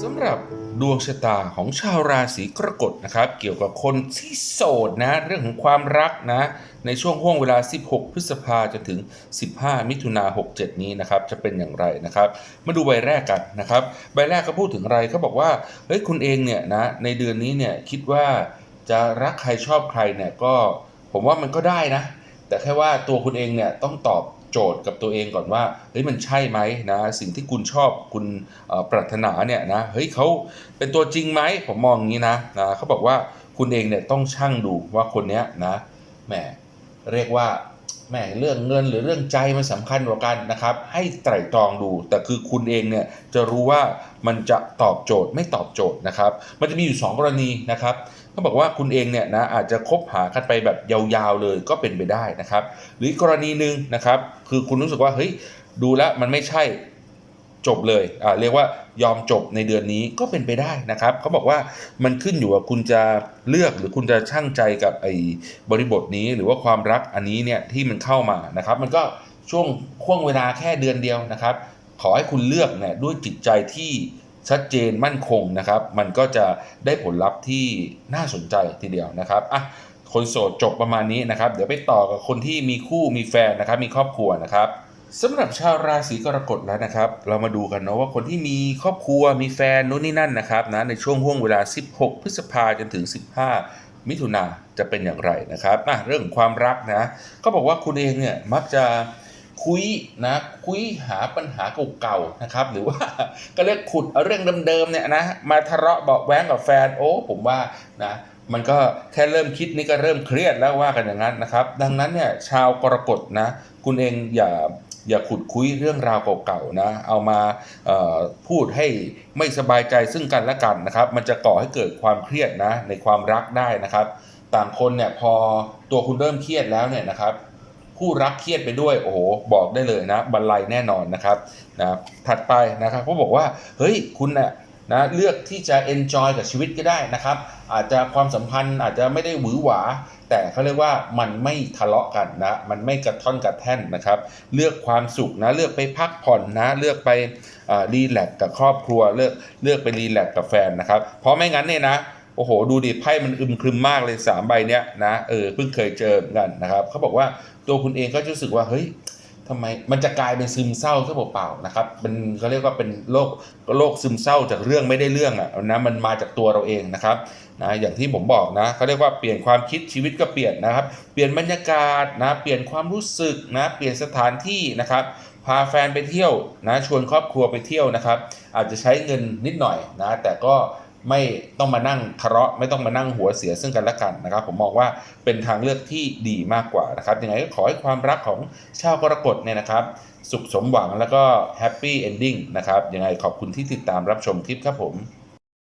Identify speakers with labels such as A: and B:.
A: สำหรับดวงชะตาของชาวราศีกรกฎนะครับ เกี่ยวกับคนที่โสดนะ เรื่องของความรักนะ ในช่วงห่วงเวลา 16 พฤษภาจนถึง 15 มิถุนา67 นี้นะครับ จะเป็นอย่างไรนะครับ มาดูใบแรกกันนะครับ ใบแรกเขาพูดถึงอะไรเขาบอกว่า เฮ้ยคุณเองเนี่ยนะ ในเดือนนี้เนี่ยคิดว่าจะรักใครชอบใครเนี่ยก็ผมว่ามันก็ได้นะ แต่แค่ว่าตัวคุณเองเนี่ยต้องตอบ โจทย์กับตัวเองก่อนว่าเฮ้ยมันใช่ไหมนะสิ่งที่คุณชอบคุณปรารถนาเนี่ยนะเฮ้ยเขาเป็นตัวจริงไหมผมมองอย่างนี้นะนะเขาบอกว่าคุณเองเนี่ยต้องช่างดูว่าคนเนี้ยนะแหมเรียกว่า แหมเรื่องเงินหรือเรื่องใจมันสำคัญกว่ากันนะครับ ให้ไตร่ตรองดู แต่คือคุณเองเนี่ยจะรู้ว่ามันจะตอบโจทย์ไม่ตอบโจทย์นะครับ มันจะมีอยู่สองกรณีนะครับเขาบอกว่าคุณเองเนี่ยนะอาจจะคบหากันไปแบบยาวๆเลยก็เป็นไปได้นะครับ หรือกรณีหนึ่งนะครับ คือคุณรู้สึกว่าเฮ้ยดูแล้วมันไม่ใช่ จบเลยอ่าเรียกว่ายอมจบในเดือนนี้ก็เป็นไปได้นะครับเขาบอกว่ามันขึ้นอยู่ว่าคุณจะเลือกหรือคุณจะช่างใจกับไอ้บริบทนี้หรือว่าความรักอันนี้เนี่ยที่มันเข้ามานะครับ มันก็ช่วงห่วงเวลาแค่เดือนเดียวนะครับ ขอให้คุณเลือกเนี่ยด้วยจิตใจที่ชัดเจนมั่นคงนะครับ มันก็จะได้ผลลัพธ์ที่น่าสนใจทีเดียวนะครับอะคนโสดจบประมาณนี้นะครับ เดี๋ยวไปต่อกับคนที่มีคู่มีแฟนนะครับ มีครอบครัวนะครับ สำหรับชาวราศีกรกฎแล้วนะครับ เรามาดูกันเนาะว่าคนที่มีครอบครัวมีแฟนนู้นนี่นั่นนะครับนะในช่วงห่วงเวลา 16 พฤษภาจนถึง 15 มิถุนาจะเป็นอย่างไรนะครับอะเรื่องความรักนะก็บอกว่าคุณเองเนี่ยมักจะคุยนะคุยหาปัญหาเก่าๆนะครับ หรือว่าก็เรียกขุดเอาเรื่องเดิมๆเนี่ยนะมาทะเลาะเบาแว้งกับแฟนโอ้ผมว่านะ มันก็แค่เริ่มคิดนี่ก็เริ่มเครียดแล้วว่ากันอย่างนั้นนะครับ ดังนั้นเนี่ยชาวกรกฎนะ คุณเองอย่าอย่าขุดคุยเรื่องราวเก่าๆนะ เอามาพูดให้ไม่สบายใจซึ่งกันและกันนะครับ มันจะก่อให้เกิดความเครียดนะในความรักได้นะครับ ต่างคนเนี่ยพอตัวคุณเริ่มเครียดแล้วเนี่ยนะครับผู้รักเครียดไปด้วยโอ้โหบอกได้เลยนะบรรลัยแน่นอนนะครับนะถัดไปนะครับเขาบอกว่าเฮ้ยคุณน่ะ นะเลือกที่จะ enjoy กับชีวิตก็ได้นะครับ อาจจะความสัมพันธ์อาจจะไม่ได้หวือหวา แต่เขาเรียกว่ามันไม่ทะเลาะกันนะ มันไม่กระท่อนกระแท่นนะครับ เลือกความสุขนะ เลือกไปพักผ่อนนะ เลือกไปรีแลกกับครอบครัว เลือกเลือกไปรีแลกกับแฟนนะครับ เพราะไม่งั้นเนี่ยนะโอ้โห ดูดิไพ่มันอึมครึมมากเลยสามใบเนี้ยนะเออเพิ่งเคยเจอเหมือนกันนะครับเขาบอกว่าตัวคุณเองก็จะรู้สึกว่าเฮ้ย ทำไมมันจะกลายเป็นซึมเศร้าซะเปล่าๆนะครับเป็นเขาเรียกว่าเป็นโรคโรคซึมเศร้าจากเรื่องไม่ได้เรื่องอะนะมันมาจากตัวเราเองนะครับนะอย่างที่ผมบอกนะเขาเรียกว่าเปลี่ยนความคิดชีวิตก็เปลี่ยนนะครับ เปลี่ยนบรรยากาศนะเปลี่ยนความรู้สึกนะเปลี่ยนสถานที่นะครับพาแฟนไปเที่ยวนะชวนครอบครัวไปเที่ยวนะครับ อาจจะใช้เงินนิดหน่อยนะแต่ก็ ไม่ต้องมานั่งทะเลาะไม่ต้องมานั่งหัวเสียซึ่งกันและกันนะครับ ผมมองว่าเป็นทางเลือกที่ดีมากกว่านะครับยังไงก็ขอให้ความรักของชาวกรกฎเนี่ยนะครับ สุขสมหวังแล้วก็แฮปปี้เอนดิ้งนะครับยังไงขอบคุณที่ติดตามรับชมคลิปครับผม